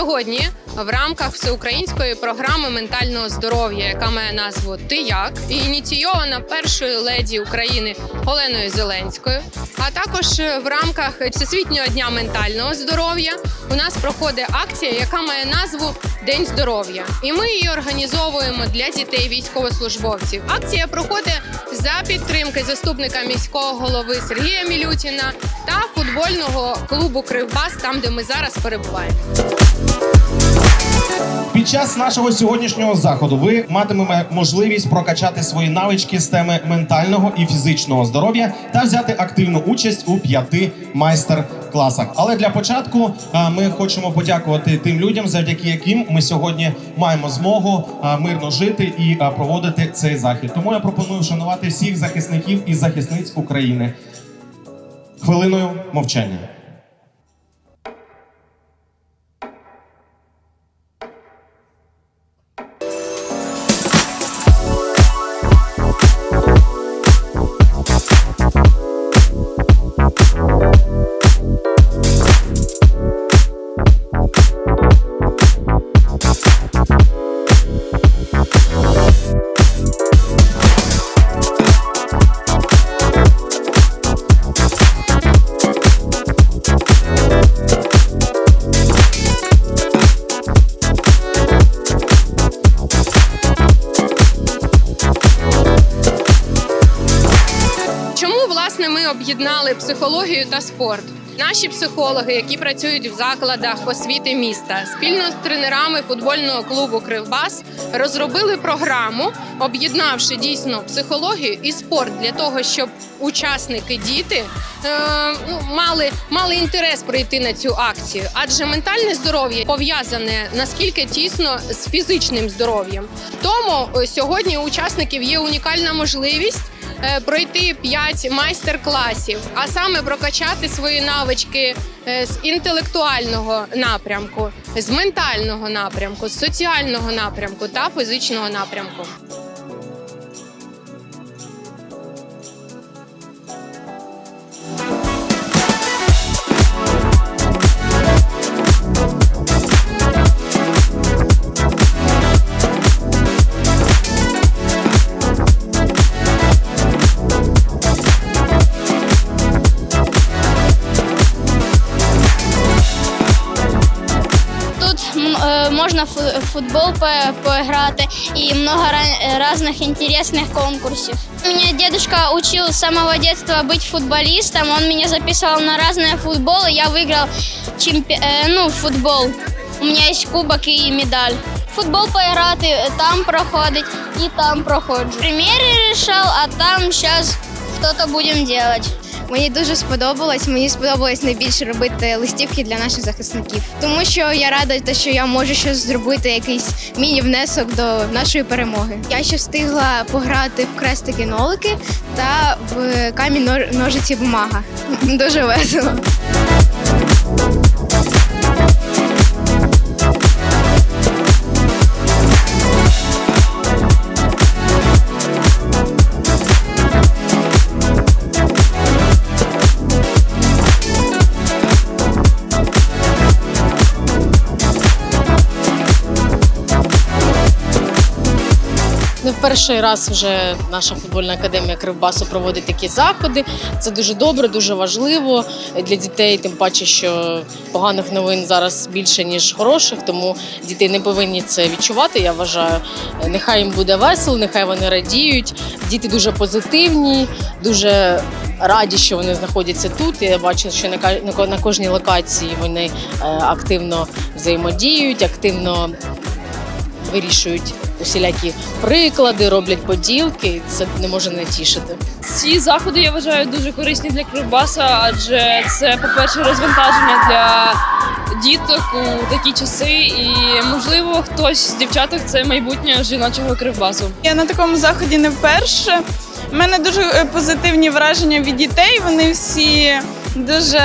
сьогодні в рамках всеукраїнської програми ментального здоров'я, яка має назву Ти як і ініційована першою леді України Оленою Зеленською. А також в рамках Всесвітнього дня ментального здоров'я у нас проходить акція, яка має назву День здоров'я. І ми її організовуємо для дітей військовослужбовців. Акція проходить за підтримки заступника міського голови Сергія Мілютіна та футбольного клубу Кривбас, там де ми зараз перебуваємо. Під час нашого сьогоднішнього заходу ви матимете можливість прокачати свої навички з теми ментального і фізичного здоров'я та взяти активну участь у п'яти майстер-класах. Але для початку ми хочемо подякувати тим людям, завдяки яким ми сьогодні маємо змогу мирно жити і проводити цей захід. Тому я пропоную вшанувати всіх захисників і захисниць України хвилиною мовчання. Об'єднали психологію та спорт? Наші психологи, які працюють в закладах освіти міста, спільно з тренерами футбольного клубу Кривбас розробили програму, об'єднавши дійсно психологію і спорт для того, щоб учасники діти е, ну, мали, мали інтерес прийти на цю акцію. Адже ментальне здоров'я пов'язане наскільки тісно з фізичним здоров'ям. Тому е, сьогодні у учасників є унікальна можливість пройти 5 майстер-класів, а саме прокачати свої навички е, з інтелектуального напрямку, з ментального напрямку, з соціального напрямку та фізичного напрямку. Можно в футбол по- поиграть и много ра- разных интересных конкурсов. Меня дедушка учил с самого детства быть футболистом. Он меня записывал на разные футболы. Я выиграл чемпи- э, ну, футбол. У меня есть кубок и медаль. Футбол поиграть, э, там проходить и там проходжу. Примеры решал, а там сейчас что-то будем делать. Мені дуже сподобалось. Мені сподобалось найбільше робити листівки для наших захисників, тому що я рада, що я можу щось зробити, якийсь міні-внесок до нашої перемоги. Я ще встигла пограти в крестики нолики та в камінь ножиці бумага. Дуже весело. Перший раз вже наша футбольна академія Кривбасу проводить такі заходи. Це дуже добре, дуже важливо для дітей. Тим паче, що поганих новин зараз більше ніж хороших, тому діти не повинні це відчувати. Я вважаю, нехай їм буде весело, нехай вони радіють. Діти дуже позитивні, дуже раді, що вони знаходяться тут. Я бачу, що на кожній локації вони е, активно взаємодіють, активно вирішують усілякі приклади, роблять поділки. і Це не може не тішити. Ці заходи я вважаю дуже корисні для Кривбаса, адже це, по-перше, розвантаження для діток у такі часи, і можливо хтось з дівчаток це майбутнє жіночого Кривбасу. Я на такому заході не вперше. У мене дуже е, позитивні враження від дітей. Вони всі дуже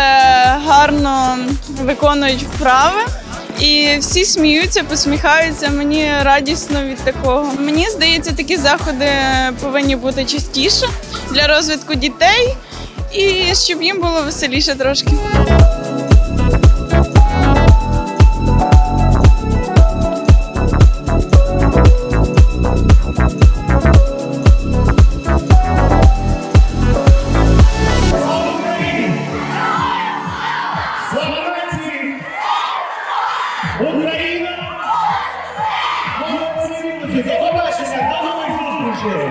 гарно виконують вправи. І всі сміються, посміхаються. Мені радісно від такого. Мені здається, такі заходи повинні бути частіше для розвитку дітей і щоб їм було веселіше трошки. Україна! Побачення! До нових зустрічей!